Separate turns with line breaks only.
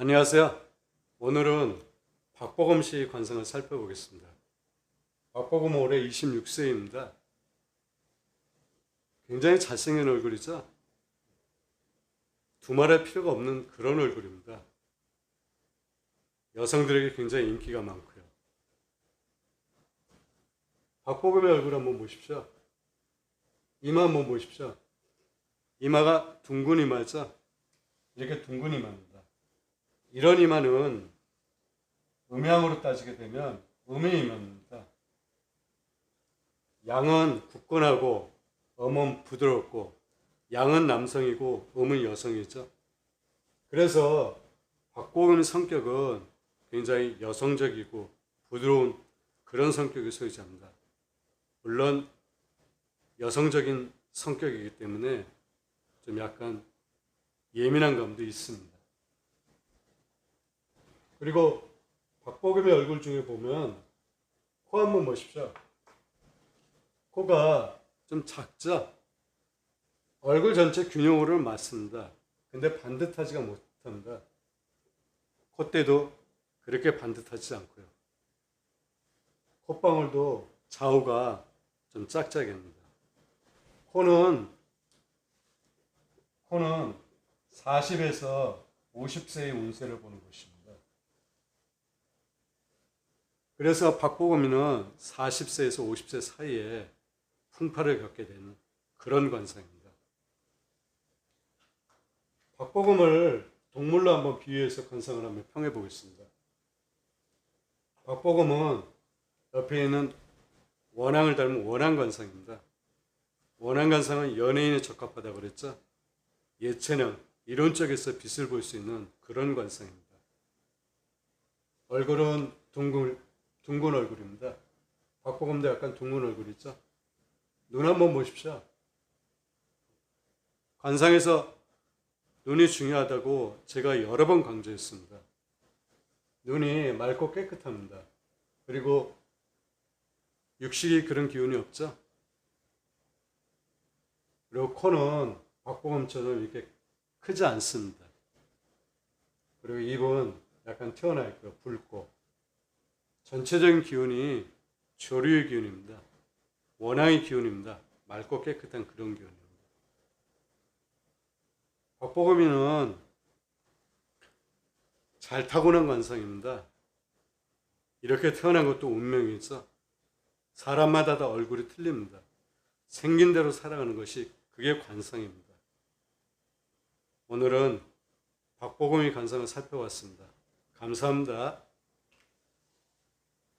안녕하세요. 오늘은 박보검 씨 관상을 살펴보겠습니다. 박보검 올해 26세입니다. 굉장히 잘생긴 얼굴이죠? 두말할 필요가 없는 그런 얼굴입니다. 여성들에게 굉장히 인기가 많고요. 박보검의 얼굴 한번 보십시오. 이마 한번 보십시오. 이마가 둥근 이마죠? 이렇게 둥근 이마입니다. 이런 이마는 음양으로 따지게 되면 음의 이마입니다. 양은 굳건하고 음은 부드럽고 양은 남성이고 음은 여성이죠. 그래서 박보검의 성격은 굉장히 여성적이고 부드러운 그런 성격이 소유자입니다. 물론 여성적인 성격이기 때문에 좀 약간 예민한 감도 있습니다. 그리고 박보검의 얼굴 중에 보면 코 한번 보십시오. 코가 좀 작죠? 얼굴 전체 균형을 맞습니다. 근데 반듯하지가 못합니다. 콧대도 그렇게 반듯하지 않고요. 콧방울도 좌우가 좀 짝짝입니다. 코는 코는 40에서 50세의 운세를 보는 것입니다. 그래서 박보검이는 40세에서 50세 사이에 풍파를 겪게 되는 그런 관상입니다. 박보검을 동물로 한번 비유해서 관상을 한번 평해 보겠습니다. 박보검은 옆에 있는 원앙을 닮은 원앙 관상입니다. 원앙 관상은 연예인에 적합하다고 그랬죠. 예체능, 이론 쪽에서 빛을 볼 수 있는 그런 관상입니다. 얼굴은 둥근, 둥근 얼굴입니다. 박보검도 약간 둥근 얼굴 있죠? 눈 한번 보십시오. 관상에서 눈이 중요하다고 제가 여러 번 강조했습니다. 눈이 맑고 깨끗합니다. 그리고 육식이 그런 기운이 없죠? 그리고 코는 박보검처럼 이렇게 크지 않습니다. 그리고 입은 약간 튀어나 있고요. 붉고. 전체적인 기운이 조류의 기운입니다. 원앙의 기운입니다. 맑고 깨끗한 그런 기운입니다. 박보검이는 잘 타고난 관상입니다. 이렇게 태어난 것도 운명이죠. 사람마다 다 얼굴이 틀립니다. 생긴 대로 살아가는 것이 그게 관상입니다. 오늘은 박보검의 관상을 살펴봤습니다. 감사합니다.